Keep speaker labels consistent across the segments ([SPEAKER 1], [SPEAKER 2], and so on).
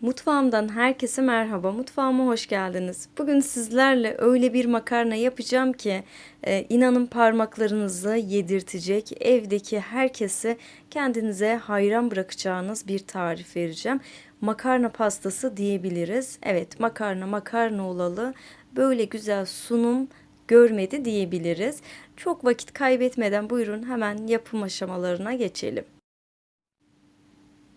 [SPEAKER 1] Mutfağımdan herkese merhaba. Mutfağıma hoş geldiniz. Bugün sizlerle öyle bir makarna yapacağım ki e, inanın parmaklarınızı yedirtecek, evdeki herkesi kendinize hayran bırakacağınız bir tarif vereceğim. Makarna pastası diyebiliriz. Evet, makarna makarna olalı böyle güzel sunum görmedi diyebiliriz. Çok vakit kaybetmeden buyurun hemen yapım aşamalarına geçelim.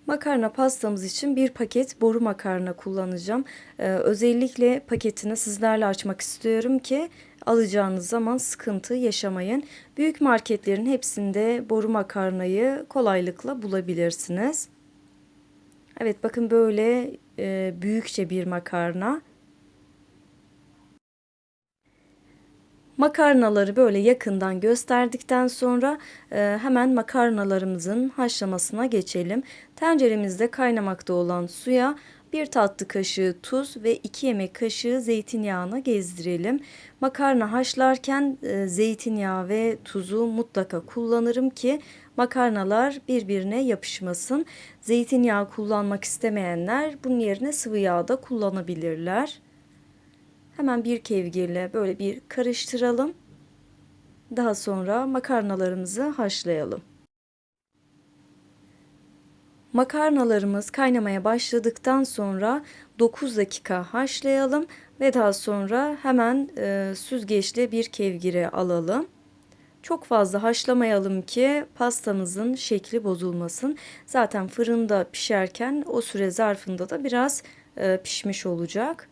[SPEAKER 1] Makarna pastamız için bir paket boru makarna kullanacağım. Ee, özellikle paketini sizlerle açmak istiyorum ki alacağınız zaman sıkıntı yaşamayın. Büyük marketlerin hepsinde boru makarnayı kolaylıkla bulabilirsiniz. Evet bakın böyle e, büyükçe bir makarna. Makarnaları böyle yakından gösterdikten sonra e, hemen makarnalarımızın haşlamasına geçelim. Tenceremizde kaynamakta olan suya bir tatlı kaşığı tuz ve 2 yemek kaşığı zeytinyağını gezdirelim. Makarna haşlarken e, zeytinyağı ve tuzu mutlaka kullanırım ki makarnalar birbirine yapışmasın. Zeytinyağı kullanmak istemeyenler bunun yerine sıvı yağ da kullanabilirler. Hemen bir kevgirle böyle bir karıştıralım. Daha sonra makarnalarımızı haşlayalım. Makarnalarımız kaynamaya başladıktan sonra 9 dakika haşlayalım ve daha sonra hemen e, süzgeçle bir kevgire alalım. Çok fazla haşlamayalım ki pastamızın şekli bozulmasın. Zaten fırında pişerken o süre zarfında da biraz e, pişmiş olacak.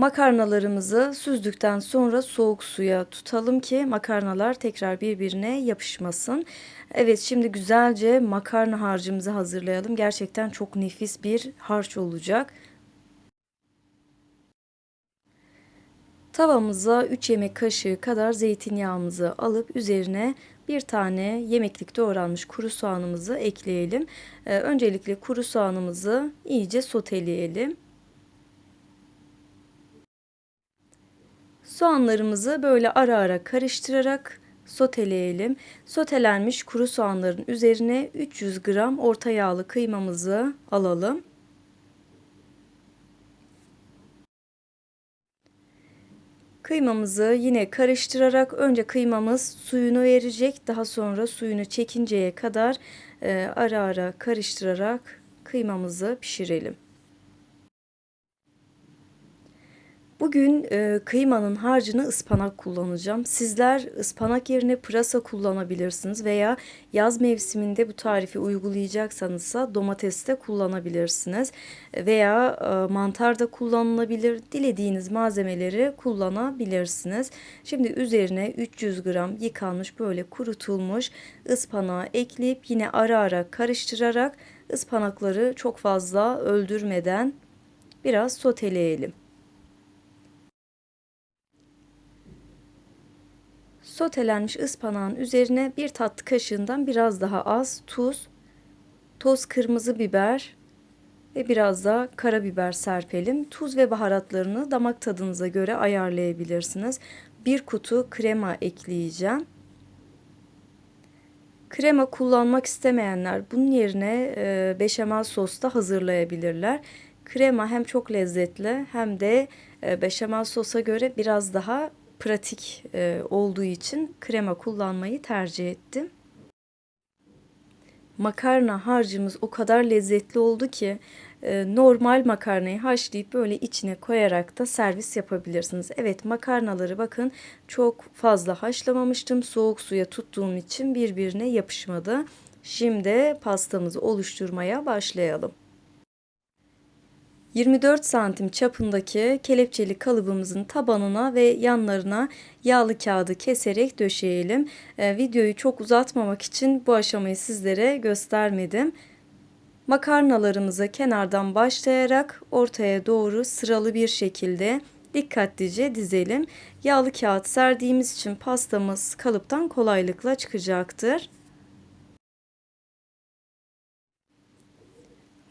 [SPEAKER 1] Makarnalarımızı süzdükten sonra soğuk suya tutalım ki makarnalar tekrar birbirine yapışmasın. Evet şimdi güzelce makarna harcımızı hazırlayalım. Gerçekten çok nefis bir harç olacak. Tavamıza 3 yemek kaşığı kadar zeytinyağımızı alıp üzerine bir tane yemeklik doğranmış kuru soğanımızı ekleyelim. Ee, öncelikle kuru soğanımızı iyice soteleyelim. Soğanlarımızı böyle ara ara karıştırarak soteleyelim. Sotelenmiş kuru soğanların üzerine 300 gram orta yağlı kıymamızı alalım. Kıymamızı yine karıştırarak önce kıymamız suyunu verecek. Daha sonra suyunu çekinceye kadar e, ara ara karıştırarak kıymamızı pişirelim. Bugün e, kıymanın harcını ıspanak kullanacağım. Sizler ıspanak yerine pırasa kullanabilirsiniz veya yaz mevsiminde bu tarifi uygulayacaksanız da domates de kullanabilirsiniz. Veya e, mantar da kullanılabilir. Dilediğiniz malzemeleri kullanabilirsiniz. Şimdi üzerine 300 gram yıkanmış böyle kurutulmuş ıspanağı ekleyip yine ara ara karıştırarak ıspanakları çok fazla öldürmeden biraz soteleyelim. Sotelenmiş ıspanağın üzerine bir tatlı kaşığından biraz daha az tuz, toz kırmızı biber ve biraz da karabiber serpelim. Tuz ve baharatlarını damak tadınıza göre ayarlayabilirsiniz. Bir kutu krema ekleyeceğim. Krema kullanmak istemeyenler bunun yerine e, beşamel sos da hazırlayabilirler. Krema hem çok lezzetli hem de e, beşamel sosa göre biraz daha pratik e, olduğu için krema kullanmayı tercih ettim. Makarna harcımız o kadar lezzetli oldu ki e, normal makarnayı haşlayıp böyle içine koyarak da servis yapabilirsiniz. Evet makarnaları bakın çok fazla haşlamamıştım. Soğuk suya tuttuğum için birbirine yapışmadı. Şimdi pastamızı oluşturmaya başlayalım. 24 santim çapındaki kelepçeli kalıbımızın tabanına ve yanlarına yağlı kağıdı keserek döşeyelim. Ee, videoyu çok uzatmamak için bu aşamayı sizlere göstermedim. Makarnalarımızı kenardan başlayarak ortaya doğru sıralı bir şekilde dikkatlice dizelim. Yağlı kağıt serdiğimiz için pastamız kalıptan kolaylıkla çıkacaktır.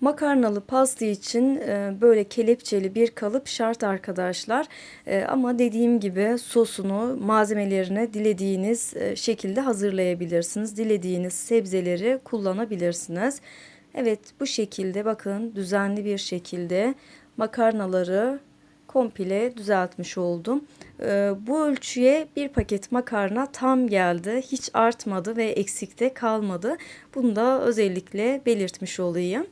[SPEAKER 1] Makarnalı pasta için e, böyle kelepçeli bir kalıp şart arkadaşlar. E, ama dediğim gibi sosunu, malzemelerini dilediğiniz e, şekilde hazırlayabilirsiniz. Dilediğiniz sebzeleri kullanabilirsiniz. Evet bu şekilde bakın düzenli bir şekilde makarnaları komple düzeltmiş oldum. Bu ölçüye bir paket makarna tam geldi. Hiç artmadı ve eksikte kalmadı. Bunu da özellikle belirtmiş olayım.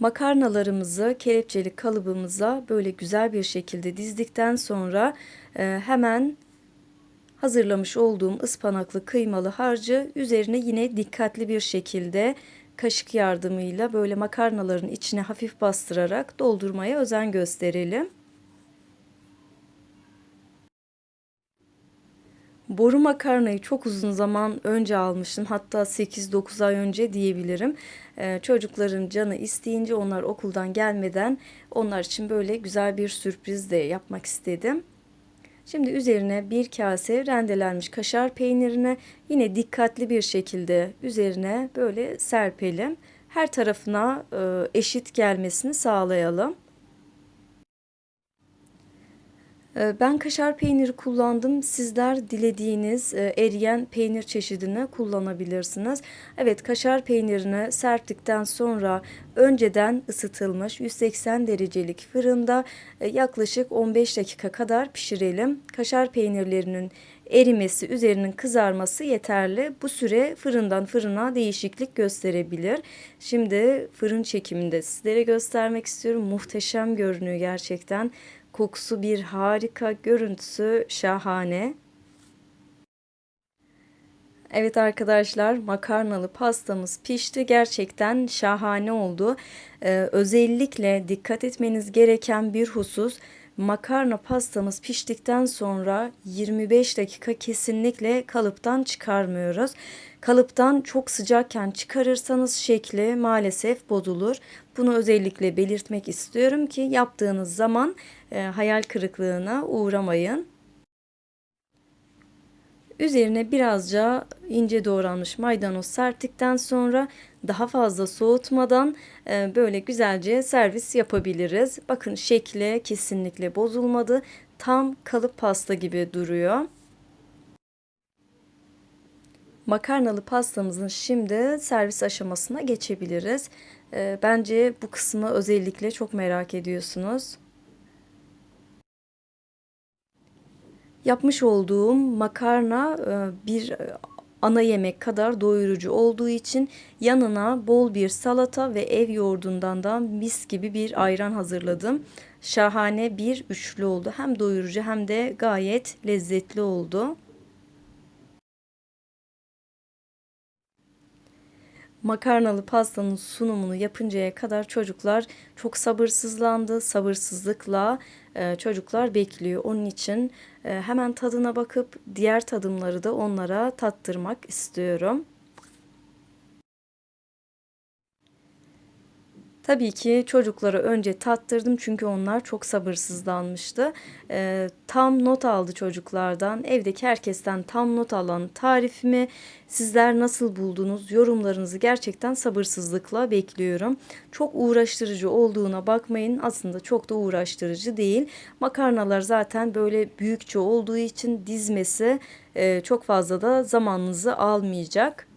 [SPEAKER 1] Makarnalarımızı kelepçeli kalıbımıza böyle güzel bir şekilde dizdikten sonra e, hemen hazırlamış olduğum ıspanaklı kıymalı harcı üzerine yine dikkatli bir şekilde kaşık yardımıyla böyle makarnaların içine hafif bastırarak doldurmaya özen gösterelim. Boru makarnayı çok uzun zaman önce almıştım. Hatta 8-9 ay önce diyebilirim. Ee, çocukların canı isteyince onlar okuldan gelmeden onlar için böyle güzel bir sürpriz de yapmak istedim. Şimdi üzerine bir kase rendelenmiş kaşar peynirini yine dikkatli bir şekilde üzerine böyle serpelim. Her tarafına e, eşit gelmesini sağlayalım. E, ben kaşar peyniri kullandım. Sizler dilediğiniz e, eriyen peynir çeşidini kullanabilirsiniz. Evet kaşar peynirini serptikten sonra önceden ısıtılmış 180 derecelik fırında e, yaklaşık 15 dakika kadar pişirelim. Kaşar peynirlerinin erimesi, üzerinin kızarması yeterli. Bu süre fırından fırına değişiklik gösterebilir. Şimdi fırın çekiminde sizlere göstermek istiyorum. Muhteşem görünüyor gerçekten. Kokusu bir harika, görüntüsü şahane. Evet arkadaşlar makarnalı pastamız pişti. Gerçekten şahane oldu. Ee, özellikle dikkat etmeniz gereken bir husus makarna pastamız piştikten sonra 25 dakika kesinlikle kalıptan çıkarmıyoruz. Kalıptan çok sıcakken çıkarırsanız şekli maalesef bozulur. Bunu özellikle belirtmek istiyorum ki yaptığınız zaman e, hayal kırıklığına uğramayın. Üzerine birazca ince doğranmış maydanoz serptikten sonra daha fazla soğutmadan e, böyle güzelce servis yapabiliriz. Bakın şekli kesinlikle bozulmadı. Tam kalıp pasta gibi duruyor. Makarnalı pastamızın şimdi servis aşamasına geçebiliriz. E, bence bu kısmı özellikle çok merak ediyorsunuz. Yapmış olduğum makarna e, bir ana yemek kadar doyurucu olduğu için yanına bol bir salata ve ev yoğurdundan da mis gibi bir ayran hazırladım. Şahane bir üçlü oldu. Hem doyurucu hem de gayet lezzetli oldu. makarnalı pastanın sunumunu yapıncaya kadar çocuklar çok sabırsızlandı. Sabırsızlıkla e, çocuklar bekliyor. Onun için e, hemen tadına bakıp diğer tadımları da onlara tattırmak istiyorum. Tabii ki çocuklara önce tattırdım çünkü onlar çok sabırsızlanmıştı. Ee, tam not aldı çocuklardan. Evdeki herkesten tam not alan tarifimi sizler nasıl buldunuz? Yorumlarınızı gerçekten sabırsızlıkla bekliyorum. Çok uğraştırıcı olduğuna bakmayın. Aslında çok da uğraştırıcı değil. Makarnalar zaten böyle büyükçe olduğu için dizmesi e, çok fazla da zamanınızı almayacak.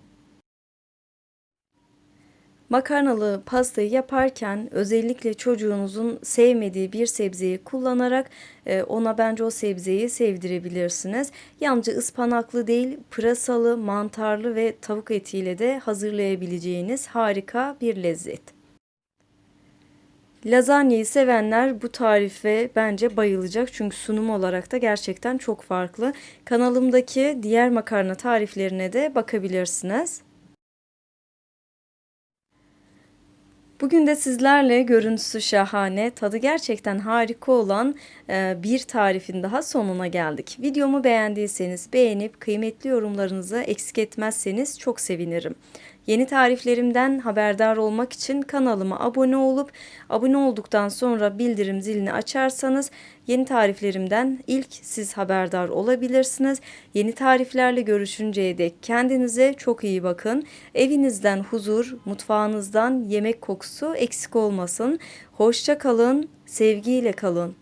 [SPEAKER 1] Makarnalı pastayı yaparken özellikle çocuğunuzun sevmediği bir sebzeyi kullanarak e, ona bence o sebzeyi sevdirebilirsiniz. Yalnızca ıspanaklı değil, pırasalı, mantarlı ve tavuk etiyle de hazırlayabileceğiniz harika bir lezzet. Lazanyayı sevenler bu tarife bence bayılacak çünkü sunum olarak da gerçekten çok farklı. Kanalımdaki diğer makarna tariflerine de bakabilirsiniz. Bugün de sizlerle görüntüsü şahane, tadı gerçekten harika olan e, bir tarifin daha sonuna geldik. Videomu beğendiyseniz beğenip kıymetli yorumlarınızı eksik etmezseniz çok sevinirim. Yeni tariflerimden haberdar olmak için kanalıma abone olup abone olduktan sonra bildirim zilini açarsanız yeni tariflerimden ilk siz haberdar olabilirsiniz. Yeni tariflerle görüşünceye dek kendinize çok iyi bakın. Evinizden huzur, mutfağınızdan yemek kokusu eksik olmasın. Hoşça kalın, sevgiyle kalın.